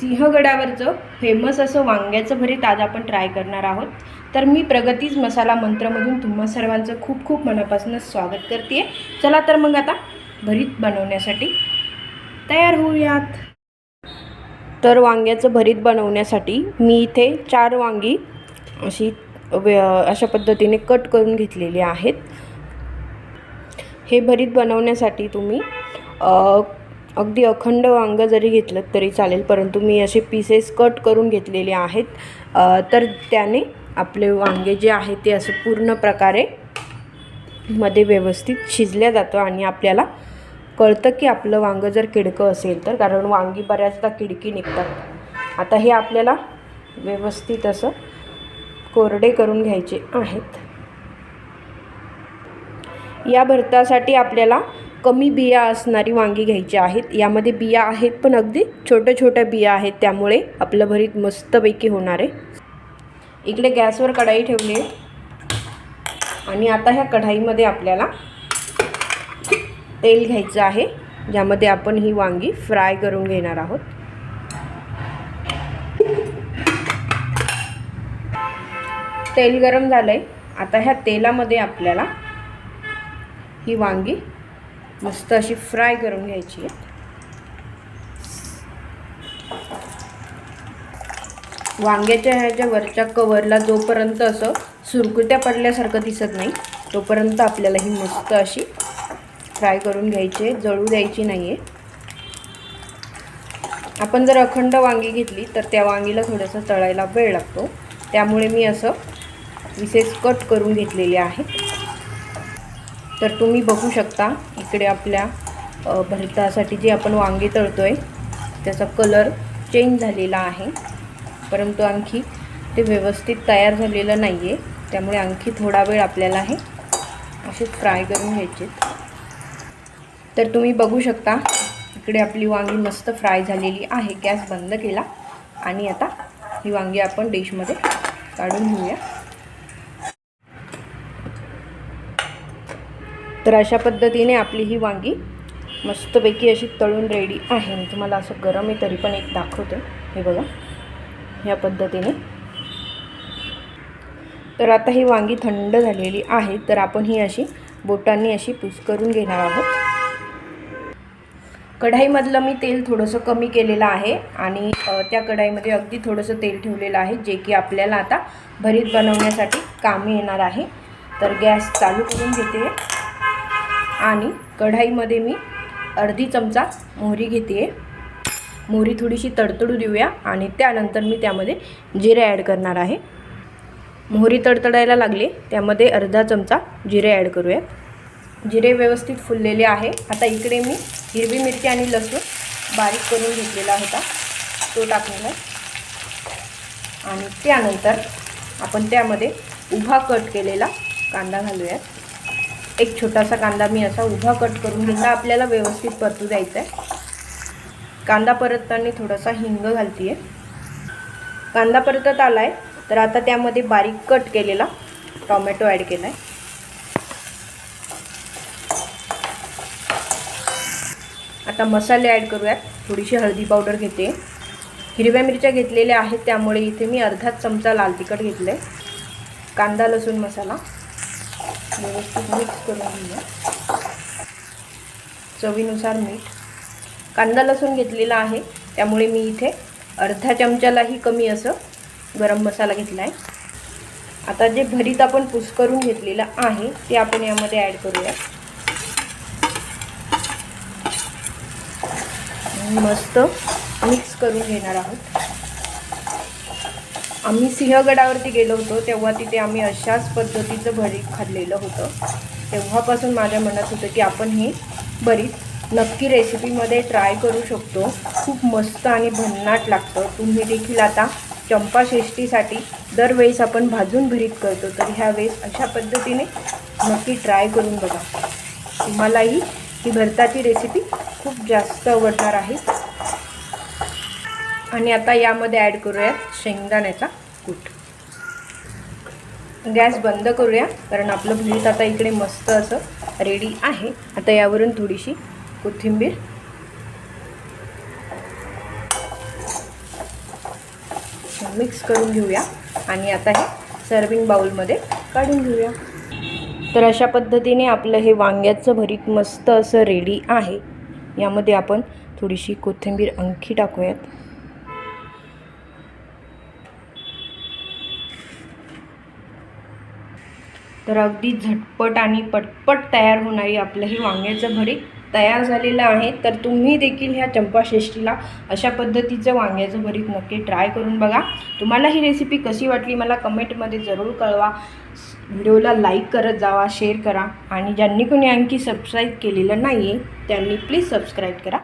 सिंहगडावरचं famous असं वांग्याचं भरीत आज आपण ट्राय करणार आहोत. तर मी प्रगतीज मसाला मंत्रमधून तुम्हा सर्वांचं खूप खूप मनापासून स्वागत करते चला तर मग आता भरीत बनवण्यासाठी तयार होऊयात. तर वांग्याचं भरीत बनवण्यासाठी मी इथे चार वांगी अशी अशा पद्धतीने कट करून घेतलेली आहेत. हे भरीत बनवण्यासाठी तुम्ही अगदी अखंड वांगं जरी घेतलं तरी चालेल परंतु मी असे पीसेस कट करून घेतलेले आहेत. तर त्याने आपले वांगे जे आहे ते असं पूर्ण प्रकारे मध्ये व्यवस्थित शिजल्या जातं आणि आपल्याला कळतं की आपलं वांगं जर किडकं असेल तर कारण वांगी बऱ्याचदा किडकी निघतात. आता हे आपल्याला व्यवस्थित असं कोरडे करून घ्यायचे आहेत. या भरतासाठी आपल्याला कमी बिया असणारी वांगी घ्यायची आहेत. यामध्ये बिया आहेत पण अगदी छोट्या छोट्या बिया आहेत. त्यामुळे आपलं भरीत मस्तपैकी होणार आहे. इकडे गॅसवर कढाई ठेवली आहे. आणि आता ह्या कढाईमध्ये आपल्याला तेल घ्यायचं आहे. ज्यामध्ये आपण ही वांगी फ्राय करून घेणार आहोत. तेल गरम झालं आहे आता ह्या तेलामध्ये आपल्याला ही वांगी मस्त अशी फ्राय करून घ्यायची. आहे वांग्याच्या ह्याच्या वरच्या कवरला जोपर्यंत असं सुरकुत्या पडल्यासारखं दिसत नाही तोपर्यंत आपल्याला ही मस्त अशी फ्राय करून घ्यायची आहे. जळू द्यायची नाही आहे आपण जर अखंड वांगी घेतली तर त्या वांगीला थोडंसं तळायला वेळ लागतो. त्यामुळे मी असं विशेष कट करून घेतलेले आहे. तर तुम्ही बघू शकता इकडे आपल्या भरतासाठी जे आपण वांगे तळतो आहे त्याचा कलर चेंज झालेला आहे. परंतु आणखी ते व्यवस्थित तयार झालेलं नाही आहे त्यामुळे आणखी थोडा वेळ आपल्याला हे असे फ्राय करून घ्यायचे तर तुम्ही बघू शकता इकडे आपली वांगी मस्त फ्राय झालेली आहे. गॅस बंद केला. आणि आता ही वांगी आपण डिशमध्ये काढून घेऊया. तर अशा पद्धतीने आपली ही वांगी मस्तपैकी अशी तळून रेडी आहे. मी तुम्हाला असं गरम आहे तरी पण एक दाखवते. हे बघा ह्या पद्धतीने. तर आता ही वांगी थंड झालेली आहे तर आपण ही अशी बोटांनी अशी पूस करून घेणार आहोत. कढाईमधलं मी तेल थोडंसं कमी केलेलं आहे आणि त्या कढाईमध्ये अगदी थोडंसं तेल ठेवलेलं आहे जे की आपल्याला आता भरीत बनवण्यासाठी कामी येणार आहे. तर गॅस चालू करून घेते. आणि कढाईमध्ये मी अर्धी चमचा मोहरी घेते. मोहरी थोडीशी तडतडू देऊया आणि त्यानंतर मी त्यामध्ये जिरे ॲड करणार आहे. मोहरी तडतडायला लागली त्यामध्ये अर्धा चमचा जिरे ॲड करूयात. जिरे व्यवस्थित फुललेले आहे. आता इकडे मी हिरवी मिरची आणि लसूण बारीक करून घेतलेला होता. तो टाकलेला आहे आणि त्यानंतर आपण त्यामध्ये उभा कट केलेला कांदा घालूयात. एक छोटासा कांदा मी असा उभा कट करून घेतला. आपल्याला व्यवस्थित परतू द्यायचा आहे कांदा परतताना थोडासा हिंग घालते आहे कांदा परतत आला आहे तर आता त्यामध्ये बारीक कट केलेला टॉमॅटो ॲड केला आहे आता मसाले ॲड करूयात. थोडीशी हळदी पावडर घेते. हिरव्या मिरच्या घेतलेल्या आहेत त्यामुळे इथे मी अर्धाच चमचा लाल तिखट घेतलं आहे कांदा लसूण मसाला. व्यवस्थित मिक्स करून घेऊया. चवीनुसार मीठ. कांदा लसूण घेतलेला आहे त्यामुळे मी इथे अर्ध्या चमच्यालाही कमी असं गरम मसाला घेतला आहे आता जे भरीत आपण पुस करून घेतलेलं आहे ते आपण यामध्ये ॲड करूया. मस्त मिक्स करून घेणार आहोत. आम्ही सिंहगडावरती गेलो होतो तेव्हा तिथे आम्ही अशाच पद्धतीचं भरीत खाल्लेलं होतं. तेव्हापासून माझ्या मनात होतं की आपण हे भरीत नक्की रेसिपीमध्ये ट्राय करू शकतो. खूप मस्त आणि भन्नाट लागतं. तुम्ही देखील आता चंपाषष्ठीसाठी दरवेळेस आपण भाजून भरीत करतो तर ह्या वेळेस अशा पद्धतीने नक्की ट्राय करून बघा. तुम्हालाही ही भरताची रेसिपी खूप जास्त आवडणार आहे. आणि आता यामध्ये ॲड करूयात शेंगदाण्याचा कूट. गॅस बंद करूया कारण आपलं भरीत आता इकडे मस्त असं रेडी आहे. आता यावरून थोडीशी कोथिंबीर. मिक्स करून घेऊया आणि आता हे सर्विंग बाउलमध्ये काढून घेऊया. तर अशा पद्धतीने आपलं हे वांग्याचं भरीत मस्त असं रेडी आहे. यामध्ये आपण थोडीशी कोथिंबीर अंखी टाकूयात. तर अगदी झटपट आणि पटपट तयार होणारी आपलं हे वांग्याचं भरीत तयार झालेलं आहे. तर तुम्ही देखील ह्या चंपाषष्ठीला अशा पद्धतीचं वांग्याचं भरीत नक्की ट्राय करून बघा. तुम्हाला ही रेसिपी कशी वाटली मला कमेंटमध्ये जरूर कळवा. व्हिडिओला लाईक करत जावा शेअर करा. आणि ज्यांनी कोणी आणखी सबस्क्राईब केलेलं नाही आहे त्यांनी प्लीज सबस्क्राईब करा.